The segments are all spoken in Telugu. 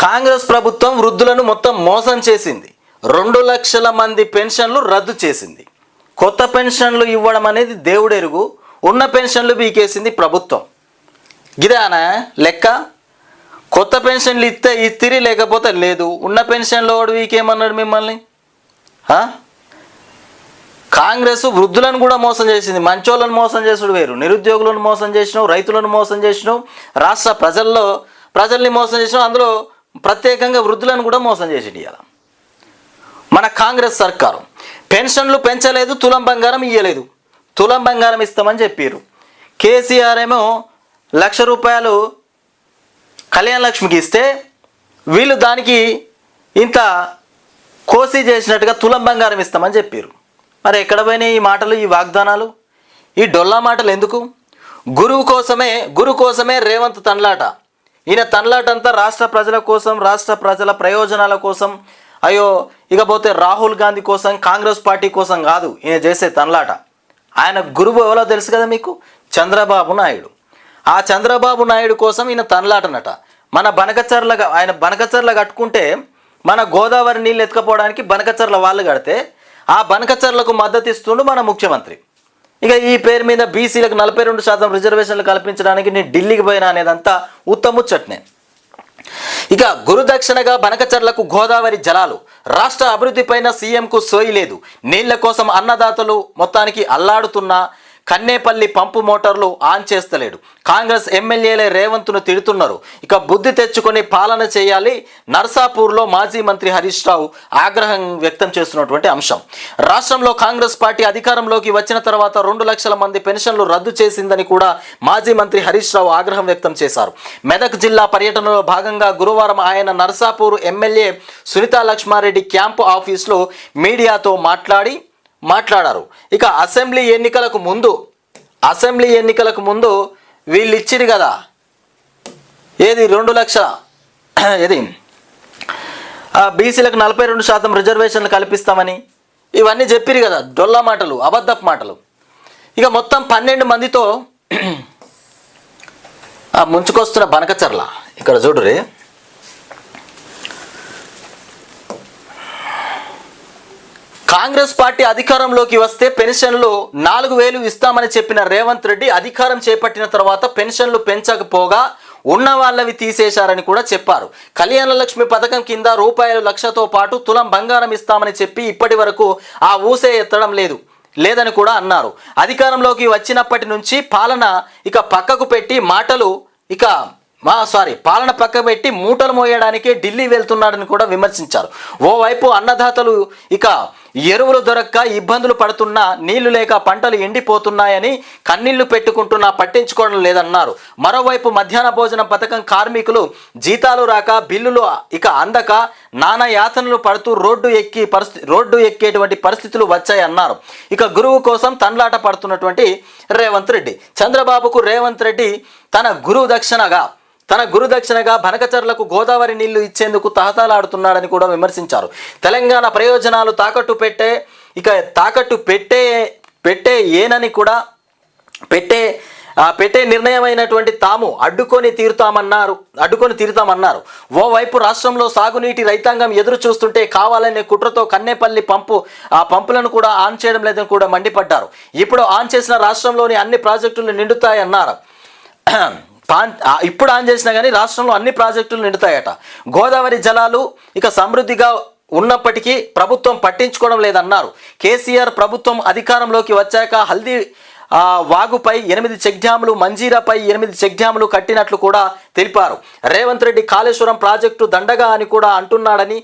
కాంగ్రెస్ ప్రభుత్వం వృద్ధులను మొత్తం మోసం చేసింది. రెండు లక్షల మంది పెన్షన్లు రద్దు చేసింది. కొత్త పెన్షన్లు ఇవ్వడం అనేది దేవుడెరుగు. ఉన్న పెన్షన్లు బీకేసింది ప్రభుత్వం. గిదానా లెక్క? కొత్త పెన్షన్లు ఇస్తే ఇస్తిరి లేకపోతే లేదు. ఉన్న పెన్షన్లో వాడు వీకేమన్నాడు మిమ్మల్ని? కాంగ్రెస్ వృద్ధులను కూడా మోసం చేసింది. మంచోళ్ళను మోసం చేసుడు వేరు. నిరుద్యోగులను మోసం చేసినావు రైతులను మోసం చేసినావు రాష్ట్ర ప్రజల్లో ప్రజల్ని మోసం చేసినావు అందులో ప్రత్యేకంగా వృద్ధులను కూడా మోసం చేసి ఇవాళ మన కాంగ్రెస్ సర్కారు. పెన్షన్లు పెంచలేదు తులం బంగారం ఇయ్యలేదు. తులం బంగారం ఇస్తామని చెప్పారు కేసీఆర్ ఏమో లక్ష రూపాయలు కళ్యాణ లక్ష్మికి ఇస్తే వీళ్ళు దానికి ఇంత కోసి చేసినట్టుగా తులం బంగారం ఇస్తామని చెప్పారు మరి ఎక్కడ పోయినాయి ఈ మాటలు ఈ వాగ్దానాలు? ఈ డొల్లా మాటలు ఎందుకు? గురువు కోసమే గురు కోసమే రేవంత్ తండ్లాట ఈయన తనలాటంతా రాష్ట్ర ప్రజల కోసం రాష్ట్ర ప్రజల ప్రయోజనాల కోసం అయ్యో ఇకపోతే రాహుల్ గాంధీ కోసం కాంగ్రెస్ పార్టీ కోసం కాదు ఈయన చేసే తనలాట. ఆయన గురువు ఎవరో తెలుసు కదా మీకు? చంద్రబాబు నాయుడు. ఆ చంద్రబాబు నాయుడు కోసం ఈయన తనలాటనట. మన బనకచర్ల ఆయన బనకచర్ల కట్టుకుంటే మన గోదావరి నీళ్ళు ఎత్తుకపోవడానికి బనకచర్ల వాళ్ళు కడితే ఆ బనకచర్లకు మద్దతు ఇస్తుండు మన ముఖ్యమంత్రి. ఇక ఈ పేరు మీద బీసీలకు నలభై రెండు శాతం రిజర్వేషన్లు కల్పించడానికి నేను ఢిల్లీకి పోయినా అనేదంతా ఉత్తముచ్చట్నే ఇక గురుదక్షిణగా బనకచర్లకు గోదావరి జలాలు. రాష్ట్ర అభివృద్ధిపైన సీఎంకు సోయి లేదు. నీళ్ళ కోసం అన్నదాతలు మొత్తానికి అల్లాడుతున్నా కన్నేపల్లి పంపు మోటార్లు ఆన్ చేస్తలేడు. కాంగ్రెస్ ఎమ్మెల్యేలే రేవంత్ను తిడుతున్నారు. ఇక బుద్ధి తెచ్చుకొని పాలన చేయాలి. నర్సాపూర్లో మాజీ మంత్రి హరీష్ రావు ఆగ్రహం వ్యక్తం చేస్తున్నటువంటి అంశం. రాష్ట్రంలో కాంగ్రెస్ పార్టీ అధికారంలోకి వచ్చిన తర్వాత రెండు లక్షల మంది పెన్షన్లు రద్దు చేసిందని కూడా మాజీ మంత్రి హరీష్ రావు ఆగ్రహం వ్యక్తం చేశారు. మెదక్ జిల్లా పర్యటనలో భాగంగా గురువారం ఆయన నర్సాపూర్ ఎమ్మెల్యే సునీతా లక్ష్మారెడ్డి క్యాంపు ఆఫీస్లో మీడియాతో మాట్లాడి మాట్లాడారు. ఇక అసెంబ్లీ ఎన్నికలకు ముందు అసెంబ్లీ ఎన్నికలకు ముందు వీళ్ళు ఇచ్చిరు కదా. ఏది రెండు లక్షల ఏది? బీసీలకు నలభై రెండు శాతం రిజర్వేషన్లు కల్పిస్తామని ఇవన్నీ చెప్పిరు కదా డొల్లా మాటలు అబద్ధపు మాటలు. ఇక మొత్తం పన్నెండు మందితో ముంచుకొస్తున్న బనకచర్ల ఇక్కడ చూడురే కాంగ్రెస్ పార్టీ అధికారంలోకి వస్తే పెన్షన్లు నాలుగు వేలు ఇస్తామని చెప్పిన రేవంత్ రెడ్డి అధికారం చేపట్టిన తర్వాత పెన్షన్లు పెంచకపోగా ఉన్న వాళ్ళవి తీసేశారని కూడా చెప్పారు. కళ్యాణ లక్ష్మి పథకం కింద రూపాయలు లక్షతో పాటు తులం బంగారం ఇస్తామని చెప్పి ఇప్పటి వరకు ఆ ఊసే ఎత్తడం లేదు లేదని కూడా అన్నారు. అధికారంలోకి వచ్చినప్పటి నుంచి పాలన ఇక పక్కకు పెట్టి మాటలు ఇక మా సారీ పాలన పక్క పెట్టి మూటలు మోయడానికే ఢిల్లీ వెళ్తున్నాడని కూడా విమర్శించారు. ఓవైపు అన్నదాతలు ఇక ఎరువులు దొరక్క ఇబ్బందులు పడుతున్నా నీళ్ళు లేక పంటలు ఎండిపోతున్నాయని కన్నీళ్ళు పెట్టుకుంటున్నా పట్టించుకోవడం లేదన్నారు. మరోవైపు మధ్యాహ్న భోజన పథకం కార్మికులు జీతాలు రాక బిల్లులు ఇక అందక నానా యాతనలు పడుతూ రోడ్డు ఎక్కి పరిస్థితి రోడ్డు ఎక్కేటువంటి పరిస్థితులు వచ్చాయన్నారు. ఇక గురువు కోసం తండ్లాట పడుతున్నటువంటి రేవంత్ రెడ్డి. చంద్రబాబుకు రేవంత్ రెడ్డి తన గురువు దక్షిణగా తన గురుదక్షిణగా భనకచర్లకు గోదావరి నీళ్ళు ఇచ్చేందుకు తహతాలాడుతున్నాడని కూడా విమర్శించారు. తెలంగాణ ప్రయోజనాలు తాకట్టు పెట్టే ఇక తాకట్టు పెట్టే పెట్టే ఏనని కూడా పెట్టే పెట్టే నిర్ణయమైనటువంటి తాము అడ్డుకొని తీరుతామన్నారు అడ్డుకొని తీరుతామన్నారు. ఓవైపు రాష్ట్రంలో సాగునీటి రైతాంగం ఎదురు చూస్తుంటే కావాలనే కుట్రతో కన్నేపల్లి పంపు ఆ పంపులను కూడా ఆన్ చేయడం లేదని కూడా మండిపడ్డారు. ఇప్పుడు ఆన్ చేసిన రాష్ట్రంలోని అన్ని ప్రాజెక్టులు నిండుతాయన్నారు. ఇప్పుడు ఆన్ చేసినా కానీ రాష్ట్రంలో అన్ని ప్రాజెక్టులు నిండుతాయట. గోదావరి జలాలు ఇక సమృద్ధిగా ఉన్నప్పటికీ ప్రభుత్వం పట్టించుకోవడం లేదన్నారు. కేసీఆర్ ప్రభుత్వం అధికారంలోకి వచ్చాక హల్దీ వాగుపై ఎనిమిది చెక్ డ్యాములు మంజీరాపై ఎనిమిది చెక్ డ్యాములు కట్టినట్లు కూడా తెలిపారు. రేవంత్ రెడ్డి కాళేశ్వరం ప్రాజెక్టు దండగా అని కూడా అంటున్నాడని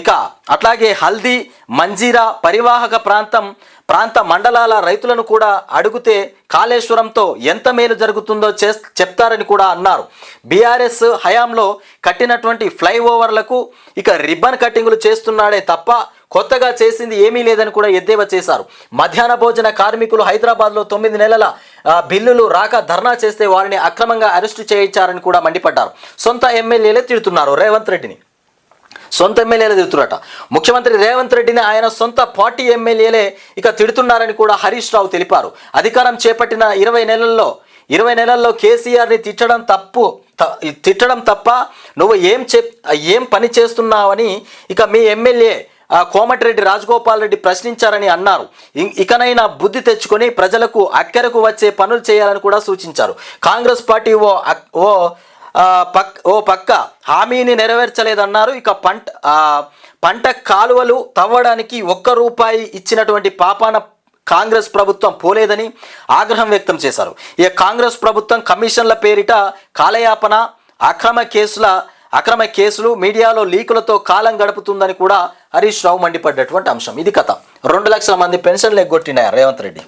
ఇక అట్లాగే హల్దీ మంజీరా పరివాహక ప్రాంతం ప్రాంత మండలాల రైతులను కూడా అడిగితే కాళేశ్వరంతో ఎంత మేలు జరుగుతుందో చే చెప్తారని కూడా అన్నారు. బీఆర్ఎస్ హయాంలో కట్టినటువంటి ఫ్లైఓవర్లకు ఇక రిబ్బన్ కట్టింగులు చేస్తున్నాడే తప్ప కొత్తగా చేసింది ఏమీ లేదని కూడా ఎద్దేవా చేశారు. మధ్యాహ్న భోజన కార్మికులు హైదరాబాద్లో తొమ్మిది నెలల బిల్లులు రాక ధర్నా చేస్తే వారిని అక్రమంగా అరెస్టు చేయించారని కూడా మండిపడ్డారు. సొంత ఎమ్మెల్యేలే తిడుతున్నారు. రేవంత్ రెడ్డిని. సొంత ఎమ్మెల్యేలే తిడుతున్నట ముఖ్యమంత్రి రేవంత్ రెడ్డిని ఆయన సొంత పార్టీ ఎమ్మెల్యేలే ఇక తిడుతున్నారని కూడా హరీష్ రావు తెలిపారు. అధికారం చేపట్టిన ఇరవై నెలల్లో ఇరవై నెలల్లో కేసీఆర్ని తిట్టడం తప్పు త- తిట్టడం తప్ప నువ్వు ఏం చెప్ ఏం పని చేస్తున్నావని ఇక మీ ఎమ్మెల్యే కోమటిరెడ్డి రాజగోపాల్ రెడ్డి ప్రశ్నించారని అన్నారు. ఇకనైనా బుద్ధి తెచ్చుకొని ప్రజలకు అక్కరకు వచ్చే పనులు చేయాలని కూడా సూచించారు. కాంగ్రెస్ పార్టీ ఓ ఓ పక్ ఓ పక్క హామీని నెరవేర్చలేదన్నారు. ఇక పంట పంట కాలువలు తవ్వడానికి ఒక్క రూపాయి ఇచ్చినటువంటి పాపాన కాంగ్రెస్ ప్రభుత్వం పోలేదని ఆగ్రహం వ్యక్తం చేశారు. ఇక కాంగ్రెస్ ప్రభుత్వం కమిషన్ల పేరిట కాలయాపన అక్రమ కేసుల అక్రమ కేసులు మీడియాలో లీకులతో కాలం గడుపుతుందని కూడా హరీష్ రావు మండిపడ్డటువంటి అంశం. ఇది కథ. రెండు లక్షల మంది పెన్షన్లు ఎగ్గొట్టినాయి రేవంత్ రెడ్డి?